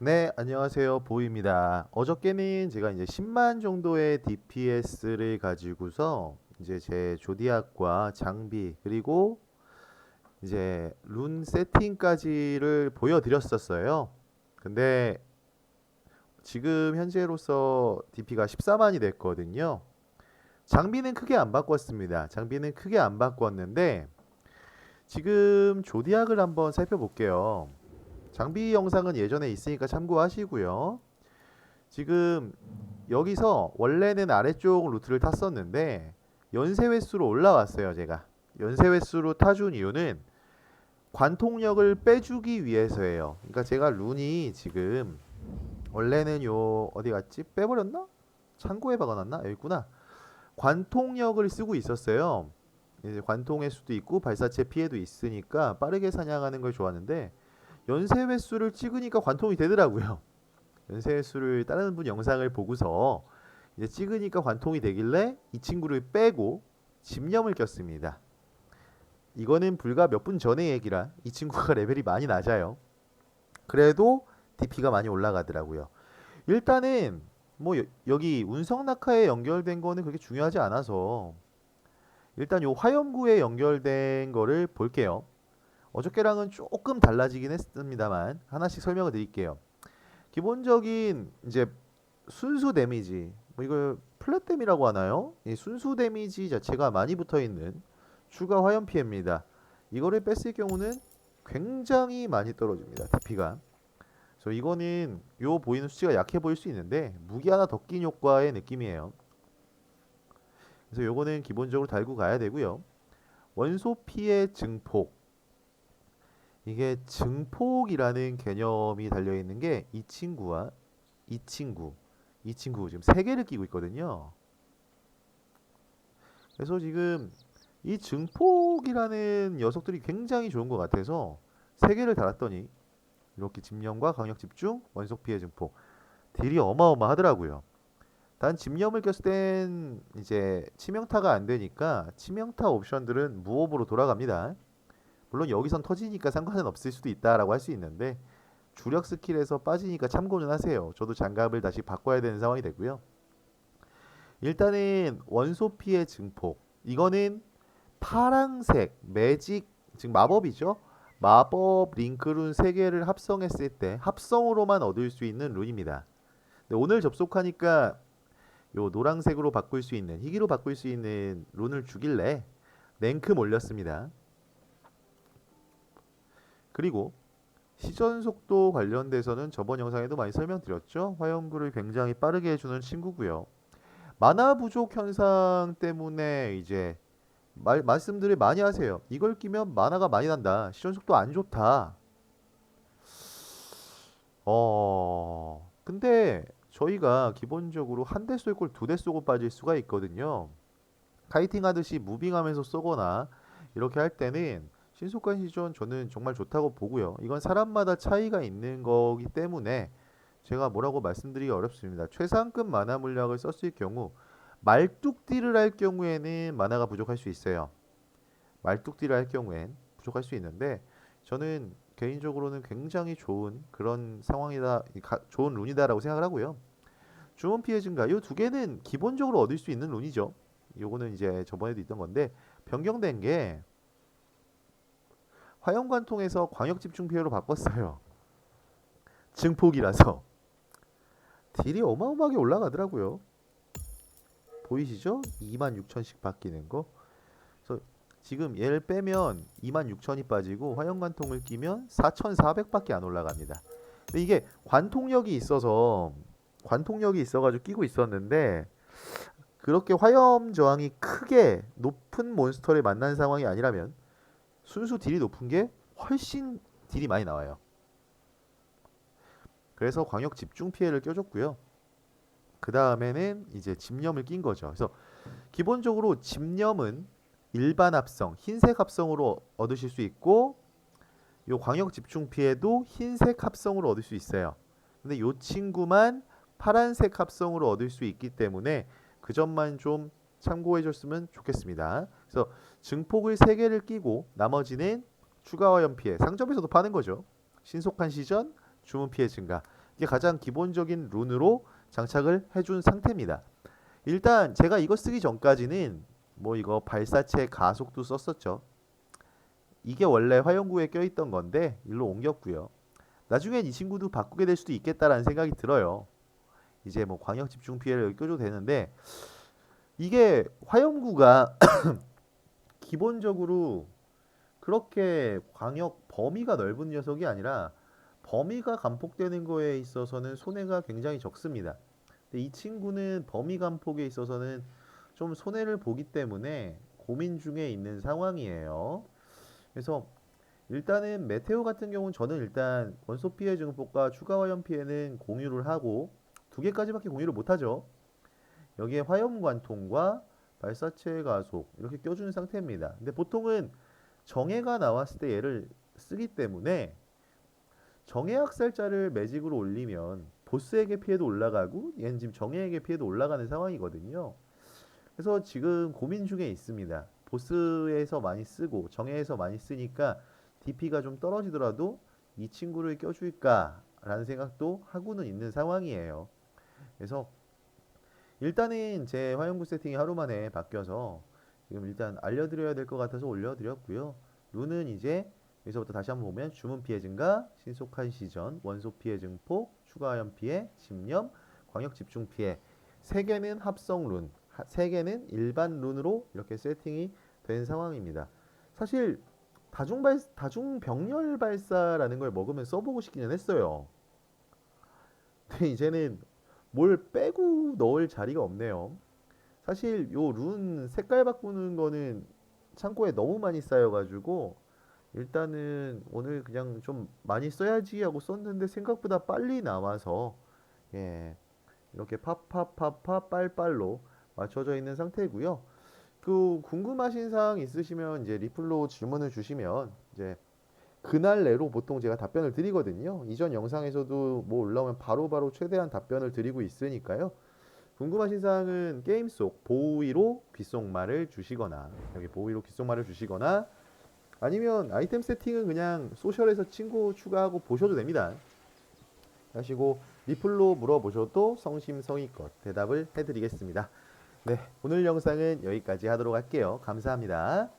네, 안녕하세요. 보입니다. 어저께는 제가 이제 10만 정도의 DPS를 가지고서 이제 제 조디악과 장비 그리고 이제 룬 세팅까지를 보여드렸었어요. 근데 지금 현재로서 DP가 14만이 됐거든요. 장비는 크게 안 바꿨습니다. 장비는 크게 안 바꿨는데 지금 조디악을 한번 살펴볼게요. 장비 영상은 예전에 있으니까 참고하시고요. 지금 여기서 원래는 아래쪽 루트를 탔었는데 연쇄 횟수로 올라왔어요, 제가. 연쇄 횟수로 타준 이유는 관통력을 빼주기 위해서예요. 그러니까 제가 룬이 지금 원래는 요 어디 갔지? 빼버렸나? 창고에 박아놨나? 여기 있구나. 관통력을 쓰고 있었어요. 이제 관통의 수도 있고 발사체 피해도 있으니까 빠르게 사냥하는 걸 좋아하는데 연쇄 횟수를 찍으니까 관통이 되더라고요. 연쇄 횟수를 다른 분 영상을 보고서 이제 찍으니까 관통이 되길래 이 친구를 빼고 집념을 꼈습니다. 이거는 불과 몇 분 전의 얘기라 이 친구가 레벨이 많이 낮아요. 그래도 DP가 많이 올라가더라고요. 일단은 뭐 여, 여기 운석 낙하에 연결된 거는 그렇게 중요하지 않아서 일단 요 화염구에 연결된 거를 볼게요. 어저께랑은 조금 달라지긴 했습니다만 하나씩 설명을 드릴게요. 기본적인 이제 순수 데미지 뭐 이걸 플랫 데미라고 하나요? 이 순수 데미지 자체가 많이 붙어 있는 추가 화염 피해입니다. 이거를 뺐을 경우는 굉장히 많이 떨어집니다. DP가. 그래서 이거는 요 보이는 수치가 약해 보일 수 있는데 무기 하나 더 낀 효과의 느낌이에요. 그래서 요거는 기본적으로 달고 가야 되고요. 원소 피해 증폭 이게 증폭이라는 개념이 달려 있는 게 이 친구와 이 친구, 이 친구 지금 세 개를 끼고 있거든요. 그래서 지금 이 증폭이라는 녀석들이 굉장히 좋은 것 같아서 세 개를 달았더니 이렇게 집념과 강력 집중, 원속 피해 증폭 딜이 어마어마하더라고요. 단 집념을 꼈을 땐 이제 치명타가 안 되니까 치명타 옵션들은 무업으로 돌아갑니다. 물론 여기선 터지니까 상관은 없을 수도 있다라고 할 수 있는데 주력 스킬에서 빠지니까 참고는 하세요. 저도 장갑을 다시 바꿔야 되는 상황이 되고요. 일단은 원소 피해 증폭 이거는 파랑색 매직 지금 마법이죠. 마법 링크룬 3개를 합성했을 때 합성으로만 얻을 수 있는 룬입니다. 오늘 접속하니까 요 노란색으로 바꿀 수 있는 희귀로 바꿀 수 있는 룬을 주길래 랭크 몰렸습니다. 그리고 시전 속도 관련돼서는 저번 영상에도 많이 설명드렸죠. 화염구를 굉장히 빠르게 해주는 친구고요. 만화 부족 현상 때문에 이제 말, 말씀들을 많이 하세요. 이걸 끼면 만화가 많이 난다. 시전 속도 안 좋다. 어, 근데 저희가 기본적으로 한 대 쏠 걸 두 대 쏘고 빠질 수가 있거든요. 카이팅 하듯이 무빙하면서 쏘거나 이렇게 할 때는 신속한 시전 저는 정말 좋다고 보고요. 이건 사람마다 차이가 있는 거기 때문에 제가 뭐라고 말씀드리기 어렵습니다. 최상급 만화 물약을 썼을 경우 말뚝딜을 할 경우에는 만화가 부족할 수 있어요. 말뚝딜을 할 경우엔 부족할 수 있는데 저는 개인적으로는 굉장히 좋은 그런 상황이다, 가- 좋은 룬이다라고 생각을 하고요. 주문 피해 증가 이 두 개는 기본적으로 얻을 수 있는 룬이죠. 요거는 이제 저번에도 있던 건데 변경된 게 화염관통에서 광역 집중 피해로 바꿨어요. 증폭이라서 딜이 어마어마하게 올라가더라고요. 보이시죠? 26,000씩 바뀌는 거. 그래서 지금 얘를 빼면 26,000이 빠지고 화염관통을 끼면 4,400밖에 안 올라갑니다. 근데 이게 관통력이 있어서 관통력이 있어가지고 끼고 있었는데 그렇게 화염 저항이 크게 높은 몬스터를 만난 상황이 아니라면 순수 딜이 높은 게 훨씬 딜이 많이 나와요. 그래서 광역 집중 피해를 껴줬고요. 그 다음에는 이제 집념을 낀 거죠. 그래서 기본적으로 집념은 일반 합성, 흰색 합성으로 얻으실 수 있고 요 광역 집중 피해도 흰색 합성으로 얻을 수 있어요. 근데 요 친구만 파란색 합성으로 얻을 수 있기 때문에 그 점만 좀 참고해 줬으면 좋겠습니다. 그래서 증폭을 3개를 끼고 나머지는 추가 화염 피해 상점에서도 파는 거죠. 신속한 시전, 주문 피해 증가. 이게 가장 기본적인 룬으로 장착을 해준 상태입니다. 일단 제가 이거 쓰기 전까지는 뭐 이거 발사체 가속도 썼었죠. 이게 원래 화염구에 껴있던 건데 일로 옮겼고요. 나중엔 이 친구도 바꾸게 될 수도 있겠다라는 생각이 들어요. 이제 뭐 광역 집중 피해를 껴줘도 되는데 이게 화염구가 기본적으로 그렇게 광역 범위가 넓은 녀석이 아니라 범위가 감폭되는 거에 있어서는 손해가 굉장히 적습니다. 근데 이 친구는 범위 감폭에 있어서는 좀 손해를 보기 때문에 고민 중에 있는 상황이에요. 그래서 일단은 메테오 같은 경우는 저는 일단 원소 피해 증폭과 추가 화염 피해는 공유를 하고 두 개까지밖에 공유를 못하죠. 여기에 화염 관통과 발사체 가속 이렇게 껴주는 상태입니다. 근데 보통은 정해가 나왔을 때 얘를 쓰기 때문에 정해 학살자를 매직으로 올리면 보스에게 피해도 올라가고 얘는 지금 정해에게 피해도 올라가는 상황이거든요. 그래서 지금 고민 중에 있습니다. 보스에서 많이 쓰고 정해에서 많이 쓰니까 DP가 좀 떨어지더라도 이 친구를 껴줄까라는 생각도 하고는 있는 상황이에요. 그래서 일단은 제 화염구 세팅이 하루 만에 바뀌어서 지금 일단 알려드려야 될 것 같아서 올려드렸고요. 룬은 이제 여기서부터 다시 한번 보면 주문 피해 증가, 신속한 시전, 원소 피해 증폭, 추가 화염 피해, 집념, 광역 집중 피해 세 개는 합성 룬, 하- 세 개는 일반 룬으로 이렇게 세팅이 된 상황입니다. 사실 다중 발 다중 병렬 발사라는 걸 먹으면 써보고 싶기는 했어요. 근데 이제는 뭘 빼고 넣을 자리가 없네요. 사실 요 룬 색깔 바꾸는 거는 창고에 너무 많이 쌓여가지고 일단은 오늘 그냥 좀 많이 써야지 하고 썼는데 생각보다 빨리 나와서 예 이렇게 파파파파 빨빨로 맞춰져 있는 상태고요. 그 궁금하신 사항 있으시면 이제 리플로 질문을 주시면 이제 그날 내로 보통 제가 답변을 드리거든요. 이전 영상에서도 뭐 올라오면 바로바로 최대한 답변을 드리고 있으니까요. 궁금하신 사항은 게임 속 보호위로 귓속말을 주시거나 여기 보호위로 귓속말을 주시거나 아니면 아이템 세팅은 그냥 소셜에서 친구 추가하고 보셔도 됩니다. 하시고 리플로 물어보셔도 성심성의껏 대답을 해드리겠습니다. 네, 오늘 영상은 여기까지 하도록 할게요. 감사합니다.